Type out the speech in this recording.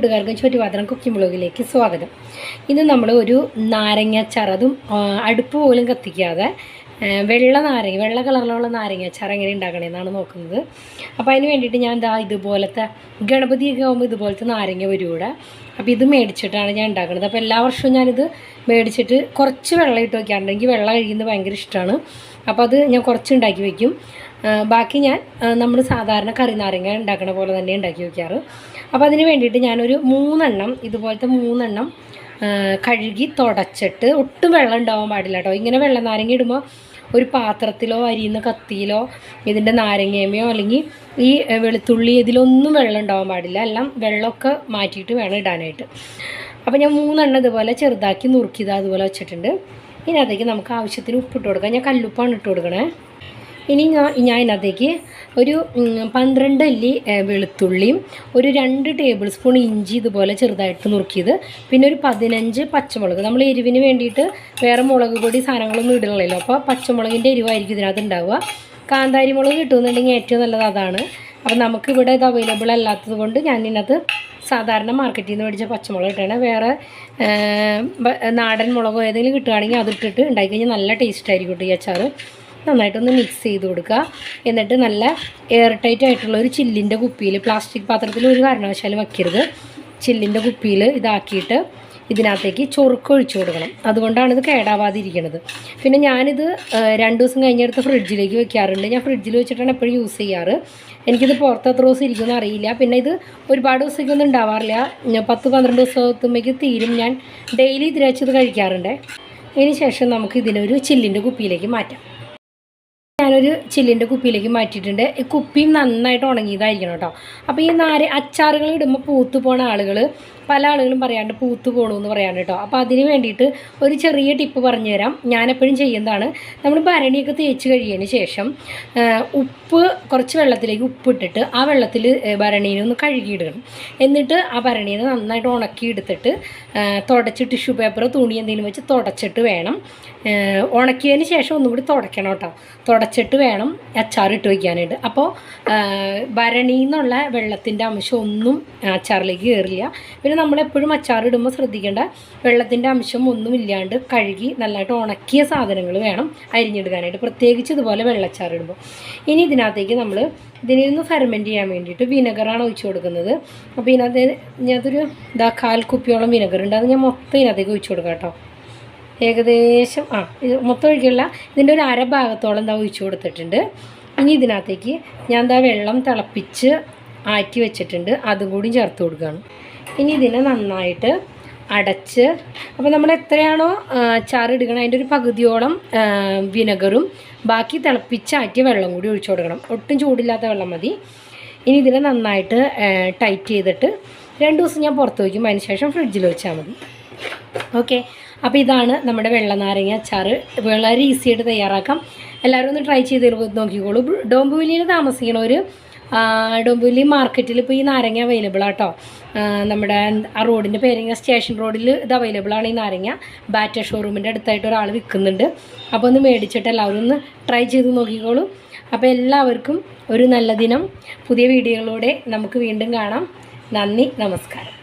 കൂട്ടുകാർക്കും ചുറ്റുപാത്രം കുക്കിംഗ് ബ്ലോഗിലേക്ക് സ്വാഗതം. ഇന്ന് നമ്മൾ ഒരു നാരങ്ങ ചറതും അടുപ്പ് പോലും കത്തിക്കാതെ വെള്ള നാരങ്ങ വെള്ള കളറിലുള്ള നാരങ്ങ അച്ചാർ എങ്ങനെ ഉണ്ടാക്കണമെന്നാണ് നോക്കുന്നത്. അപ്പോൾ അതിന് വേണ്ടിയിട്ട് ഞാൻ എന്താ ഇതുപോലത്തെ ഗണപതിയൊക്കെ ആകുമ്പോൾ ഇതുപോലത്തെ നാരങ്ങ വരും ഇവിടെ അപ്പോൾ ഇത് മേടിച്ചിട്ടാണ് ഞാൻ ഉണ്ടാക്കുന്നത് അപ്പോൾ എല്ലാ വർഷവും ഞാനിത് മേടിച്ചിട്ട് കുറച്ച് വെള്ളം ഇട്ട് വയ്ക്കാറുണ്ട് എനിക്ക് വെള്ളം കഴിക്കുന്നത് ഭയങ്കര ഇഷ്ടമാണ് അപ്പോൾ അത് ഞാൻ കുറച്ച് ഉണ്ടാക്കി വയ്ക്കും ബാക്കി ഞാൻ നമ്മൾ സാധാരണ കറി നാരങ്ങ ഉണ്ടാക്കുന്ന പോലെ തന്നെ ഉണ്ടാക്കി വയ്ക്കാറ് അപ്പോൾ അതിന് വേണ്ടിയിട്ട് ഞാനൊരു മൂന്നെണ്ണം ഇതുപോലത്തെ മൂന്നെണ്ണം കഴുകി തുടച്ചിട്ട് ഒട്ടും വെള്ളം ഉണ്ടാവാൻ പാടില്ല കേട്ടോ. ഇങ്ങനെ വെള്ളം നാരങ്ങ ഇടുമ്പോൾ ഒരു പാത്രത്തിലോ അരിയുന്ന കത്തിയിലോ ഇതിന്റെ നാരങ്ങയമയോ അല്ലെങ്കിൽ ഈ വെളുത്തുള്ളി ഇതിലൊന്നും വെള്ളം ഉണ്ടാവാൻ പാടില്ല. എല്ലാം വെള്ളമൊക്കെ മാറ്റിയിട്ട് വേണം ഇടാനായിട്ട്. അപ്പോൾ ഞാൻ മൂന്നെണ്ണം ഇതുപോലെ ചെറുതാക്കി നുറുക്കിയത് അതുപോലെ വെച്ചിട്ടുണ്ട്. ഇനി അതേക്ക് നമുക്ക് ആവശ്യത്തിന് ഉപ്പിട്ട് കൊടുക്കാം. ഞാൻ കല്ലുപ്പാണ് ഇട്ട് കൊടുക്കണേ. ഇനി ഞാൻ ഇതിനകത്തേക്ക് ഒരു പന്ത്രണ്ട് അല്ലി വെളുത്തുള്ളിയും ഒരു രണ്ട് ടേബിൾ സ്പൂൺ ഇഞ്ചി ഇതുപോലെ ചെറുതായിട്ട് നുറുക്കിയത്. പിന്നെ ഒരു പതിനഞ്ച് പച്ചമുളക്. നമ്മൾ എരിവിന് വേണ്ടിയിട്ട് വേറെ മുളക് പൊടി സാധനങ്ങളൊന്നും ഇടണമല്ലോ അപ്പോൾ പച്ചമുളകിന്റെ എരിവായിരിക്കും ഇതിനകത്ത് ഉണ്ടാവുക. കാന്താരി മുളക് കിട്ടുമെന്നുണ്ടെങ്കിൽ ഏറ്റവും നല്ലത് അതാണ്. അപ്പോൾ നമുക്കിവിടെ ഇത് അവൈലബിൾ അല്ലാത്തത് കൊണ്ട് ഞാൻ ഇതിനകത്ത് സാധാരണ മാർക്കറ്റിൽ നിന്ന് മേടിച്ച പച്ചമുളക് ഇട്ടാണ്. വേറെ നാടൻ മുളകോ ഏതെങ്കിലും കിട്ടുകയാണെങ്കിൽ അതിട്ടിട്ട് ഉണ്ടാക്കി കഴിഞ്ഞാൽ നല്ല ടേസ്റ്റ് ആയിരിക്കും കേട്ടോ ഈ അച്ചാർ നന്നായിട്ടൊന്ന് മിക്സ് ചെയ്ത് കൊടുക്കുക. എന്നിട്ട് നല്ല എയർ ടൈറ്റ് ആയിട്ടുള്ള ഒരു ചില്ലിന്റെ കുപ്പിയിൽ പ്ലാസ്റ്റിക് പാത്രത്തിൽ ഒരു കാരണവശാലും വയ്ക്കരുത് ചില്ലിന്റെ കുപ്പിയിൽ ഇതാക്കിയിട്ട് ഇതിനകത്തേക്ക് ചൊറുക്ക് ഒഴിച്ചു കൊടുക്കണം. അതുകൊണ്ടാണ് ഇത് കേടാവാതിരിക്കണത്. പിന്നെ ഞാനിത് രണ്ട് ദിവസം കഴിഞ്ഞെടുത്ത് ഫ്രിഡ്ജിലേക്ക് വെക്കാറുണ്ട്. ഞാൻ ഫ്രിഡ്ജിൽ വെച്ചിട്ടാണ് എപ്പോഴും യൂസ് ചെയ്യാറ്. എനിക്കിത് പുറത്ത് എത്ര ദിവസം ഇരിക്കുമെന്ന് അറിയില്ല. പിന്നെ ഇത് ഒരുപാട് ദിവസത്തേക്കൊന്നും ഉണ്ടാവാറില്ല. പത്ത് പന്ത്രണ്ട് ദിവസത്തുമ്പോഴേക്ക് തീരും. ഞാൻ ഡെയിലി ഇതിൽ വെച്ചത് കഴിക്കാറുണ്ട്. അതിന് ശേഷം നമുക്ക് ഇതിനൊരു ചില്ലിന്റെ കുപ്പിയിലേക്ക് മാറ്റാം. ഞാനൊരു ചില്ലിന്റെ കുപ്പിയിലേക്ക് മാറ്റിയിട്ടുണ്ട്. ഈ കുപ്പിയും നന്നായിട്ട് ഉണങ്ങിയതായിരിക്കണം കേട്ടോ. അപ്പോൾ ഈ നാര് അച്ചാറുകൾ ഇടുമ്പോൾ പൂത്ത് പോണ ആളുകൾ പല ആളുകളും പറയാണ്ട് പൂത്ത് എന്ന് പറയാണ്ട് കേട്ടോ അപ്പോൾ അതിന് വേണ്ടിയിട്ട് ഒരു ചെറിയ ടിപ്പ് പറഞ്ഞു തരാം ഞാനെപ്പോഴും ചെയ്യുന്നതാണ്. നമ്മൾ ഭരണിയൊക്കെ തേച്ച് കഴിയതിന് ശേഷം ഉപ്പ് കുറച്ച് വെള്ളത്തിലേക്ക് ഉപ്പിട്ടിട്ട് ആ വെള്ളത്തിൽ ഭരണീനെ ഒന്ന് കഴുകിയിടണം. എന്നിട്ട് ആ ഭരണീനെ നന്നായിട്ട് ഉണക്കി എടുത്തിട്ട് തുടച്ച് ടിഷ്യൂ പേപ്പർ തുണി എന്തെങ്കിലും വെച്ച് തുടച്ചിട്ട് വേണം. ഉണക്കിയതിന് ശേഷം ഒന്നും കൂടി തുടയ്ക്കണം കേട്ടോ തുടച്ചിട്ട് വേണം അച്ചാറിട്ട് വയ്ക്കാനായിട്ട് അപ്പോൾ ഭരണിയിൽ നിന്നുള്ള വെള്ളത്തിന്റെ അംശം ഒന്നും അച്ചാറിലേക്ക് കയറില്ല പിന്നെ നമ്മളെപ്പോഴും അച്ചാർ ഇടുമ്പോൾ ശ്രദ്ധിക്കേണ്ട വെള്ളത്തിന്റെ അംശം ഒന്നും ഇല്ലാണ്ട് കഴുകി നല്ലതായിട്ട് ഉണക്കിയ സാധനങ്ങൾ വേണം അരിഞ്ഞെടുക്കാനായിട്ട് പ്രത്യേകിച്ച് ഇതുപോലെ വെള്ളച്ചാർ ഇടുമ്പോൾ. ഇനി ഇതിനകത്തേക്ക് നമ്മൾ ഇതിനൊന്ന് ഫെർമെന്റ് ചെയ്യാൻ വേണ്ടിയിട്ട് വിനെഗറാണ് ഒഴിച്ചു കൊടുക്കുന്നത്. അപ്പോൾ ഇതിനകത്ത് ഇതിനകത്തൊരു ഇതാ കാൽ കുപ്പിയോളം വിനെഗർ ഉണ്ട് അത് ഞാൻ മൊത്തം ഇതിനകത്തേക്ക് ഒഴിച്ചു കൊടുക്കാം കേട്ടോ. ഏകദേശം ആ ഇത് മൊത്തം ഒഴിക്കില്ല ഇതിന്റെ ഒരു അരഭാഗത്തോളം എന്താ ഒഴിച്ചു കൊടുത്തിട്ടുണ്ട്. ഇനി ഇതിനകത്തേക്ക് ഞാൻ എന്താ വെള്ളം തിളപ്പിച്ച് ആറ്റി വെച്ചിട്ടുണ്ട് അതും കൂടി ചേർത്ത് കൊടുക്കുകയാണ്. ഇനി ഇതിനെ നന്നായിട്ട് അടച്ച് അപ്പോൾ നമ്മൾ എത്രയാണോ അച്ചാർ ഇടുകണം അതിന്റെ ഒരു പകുതിയോളം വിനഗറും ബാക്കി തിളപ്പിച്ചാറ്റിയ വെള്ളം കൂടി ഒഴിച്ചു കൊടുക്കണം. ഒട്ടും ചൂടില്ലാത്ത വെള്ളം മതി. ഇനി ഇതിനെ നന്നായിട്ട് ടൈറ്റ് ചെയ്തിട്ട് രണ്ട് ദിവസം ഞാൻ പുറത്ത് വയ്ക്കും. അതിന് ശേഷം ഫ്രിഡ്ജിൽ വെച്ചാൽ മതി. ഓക്കെ? അപ്പോൾ ഇതാണ് നമ്മുടെ വെള്ള നാരങ്ങ അച്ചാറ് വളരെ ഈസി ആയിട്ട് തയ്യാറാക്കാം. എല്ലാവരും ഒന്ന് ട്രൈ ചെയ്ത് നോക്കിക്കോളൂ. ഡോംബുവിലിയിൽ താമസിക്കണവർ ഡോംബുവിലി മാർക്കറ്റിൽ ഇപ്പോൾ ഈ നാരങ്ങ അവൈലബിൾ ആട്ടോ. നമ്മുടെ ആ റോഡിന്റെ പേരെങ്കിൽ സ്റ്റേഷൻ റോഡിൽ ഇത് അവൈലബിൾ ആണ് ഈ നാരങ്ങ. ബാറ്റ ഷോറൂമിന്റെ അടുത്തായിട്ട് ഒരാൾ വിൽക്കുന്നുണ്ട്. അപ്പോൾ ഒന്ന് മേടിച്ചിട്ട് എല്ലാവരും ഒന്ന് ട്രൈ ചെയ്ത് നോക്കിക്കോളൂ. അപ്പോൾ എല്ലാവർക്കും ഒരു നല്ല ദിനം. പുതിയ വീഡിയോകളിലൂടെ നമുക്ക് വീണ്ടും കാണാം. നന്ദി നമസ്കാരം.